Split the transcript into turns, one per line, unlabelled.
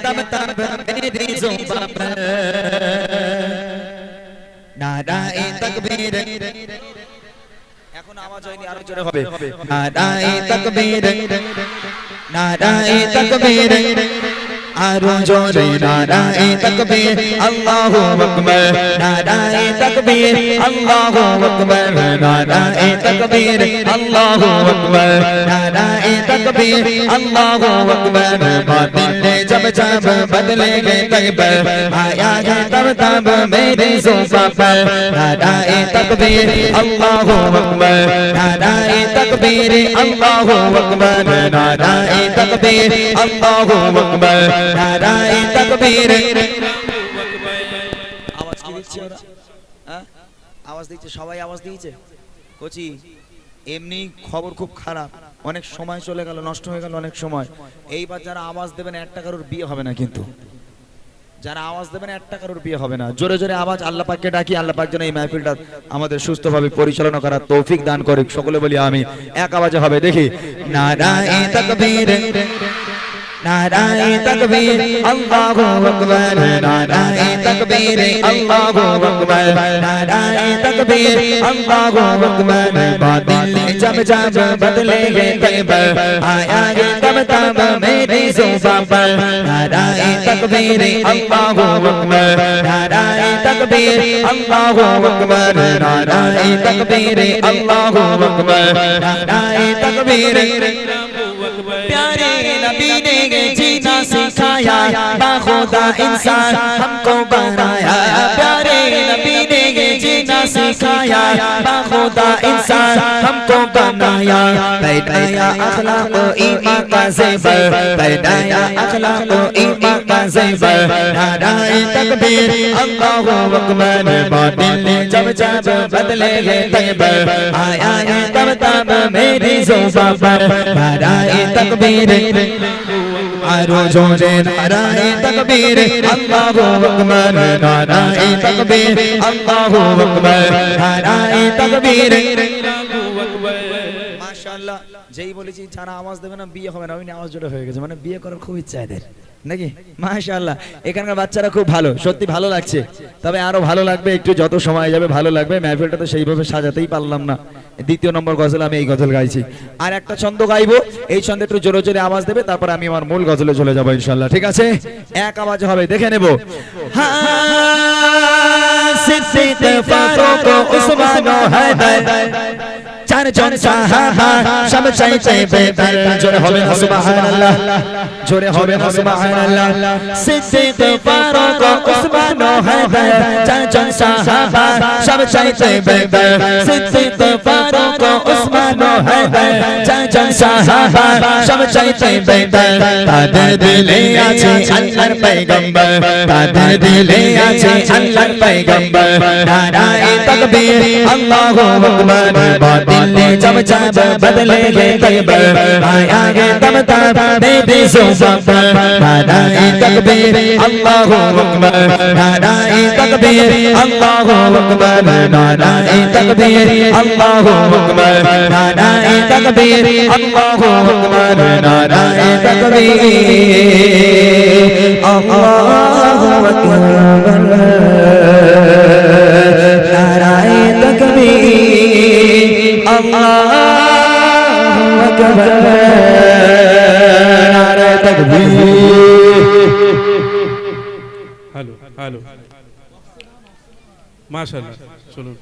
तब तब मेरी जुबान पर नाराए तकबीर এখন আওয়াজ হয়নি আরো জোরে হবে নারায়ে তাকবীর নারায়ে তাকবীর আরো জোরে নারায়ে তাকবীর আল্লাহু আকবার নারায়ে তাকবীর আল্লাহু আকবার নারায়ে তাকবীর আল্লাহু আকবার নারায়ে তাকবীর আল্লাহু আকবার বাতিল जब जब बदलेंगे तकबर आया है तब तब मेरे जुबान पर नाराए तकबीर अल्लाहु अकबर नाराए तकबीर अल्लाहु अकबर नाराए तकबीर अल्लाहु अकबर নারায় তাকবীর। আওয়াজ কি দিচ্ছে হ্যাঁ? আওয়াজ দিচ্ছে, সবাই আওয়াজ দিয়েছে? কোচি, এমনি খবর খুব খারাপ। অনেক সময় চলে গেল, নষ্ট হয়ে গেল অনেক সময়। এইবার যারা আওয়াজ দেবেন, একটা কারোর বিয়ে হবে না কিন্তু। যারা আওয়াজ দেবেন বিয়ে হবে না। জোরে জোরে আওয়াজ, আল্লাহ পাককে ডাকি, আল্লাহ পাক যেন এই মাহফিলটা আমাদের সুস্থভাবে পরিচালনা করার তৌফিক দান করে সকলে বলি আমি এক আওয়াজে হবে, দেখি। নারায়ণ नाराय तकबीर अल्लाहू अकबर नाराय तकबीर अल्लाहू अकबर नाराय तकबीर अल्लाहू अकबर बादल जब जब बदले गे तैबर आया ये तब तब मेरी जुबा पर नाराय तकबीर अल्लाहू अकबर नाराय तकबीर अल्लाहू अकबर नाराय तकबीर अल्लाहू अकबर नाराय तकबीर प्यारे नबी सिखाया बाखुदा इंसान हमको बनाया प्यारे नबी ने जीना सिखाया बाखुदा इंसान हमको बनाया बैठाया अखलाक ईमान का ज़ेवर बैठाया अखलाक ईमान का ज़ेवर नाराए तकबीर अल्लाहु अकबर बातिल जब जब बदलेंगे तकबर आया है तब तब मेरी जुबान पर नाराए तकबीर আরও জোরে নারায়ে তাকবীর। আল্লাহু আকবার। নারায়ে তাকবীর। আল্লাহু আকবার। নারায়ে তাকবীর। মাশাআল্লাহ। যেই বলেছি যারা আওয়াজ দেবে না বিয়ে হবে না। ওই নিয়ে আওয়াজ জোরে হয়ে গেছে। মানে বিয়ে করার খুব ইচ্ছা এদের। নাকি? মাশাআল্লাহ। এখানকার বাচ্চারা খুব ভালো। সত্যি ভালো লাগছে। তবে আরও ভালো লাগবে একটু যত সময় যাবে ভালো লাগবে। মেহফিলটা তো সেইভাবে সাজাতেই পারলাম না। দ্বিতীয় নম্বর গজল আমি এই গজল গাইছি। আর একটা ছন্দ গাইবো, এই ছন্দে একটু জোরে জোরে আওয়াজ দেবে, তারপর আমি আমার মূল গজলে চলে যাব ইনশাল্লাহ ঠিক আছে? এক আওয়াজ হবে, দেখে নেব। সিদ্দিক চারজন সাহাবা সব চাইতে বেদার জোরে হবে সুবহানাল্লাহ জোরে হবে সুবহানাল্লাহ সিদ্দিক ফারুক উসমান হায়দার চারজন সাহাবা সব চাইতে বেদার সিদ্দিক ফারুক উসমান হায়দার চারজন সাহাবা সব চাইতে বেদার তাদের দিলে আছে আল্লাহর পয়গম্বর তাদের দিলে আছে আল্লাহর পয়গম্বর নারায়ে তাকবীর আল্লাহু আকবার বাতিল जब जब बदलेंगे तकबर आएंगे तब तब मेरी जुबान पर नाराए तकबीर अल्लाहु अकबर नाराए तकबीर अल्लाहु अकबर नाराए तकबीर अल्लाहु अकबर नाराए तकबीर अल्लाहु अकबर नाराए तकबीर अल्लाहु अकबर
হ্যালো হ্যালো। মাশাআল্লাহ চলুন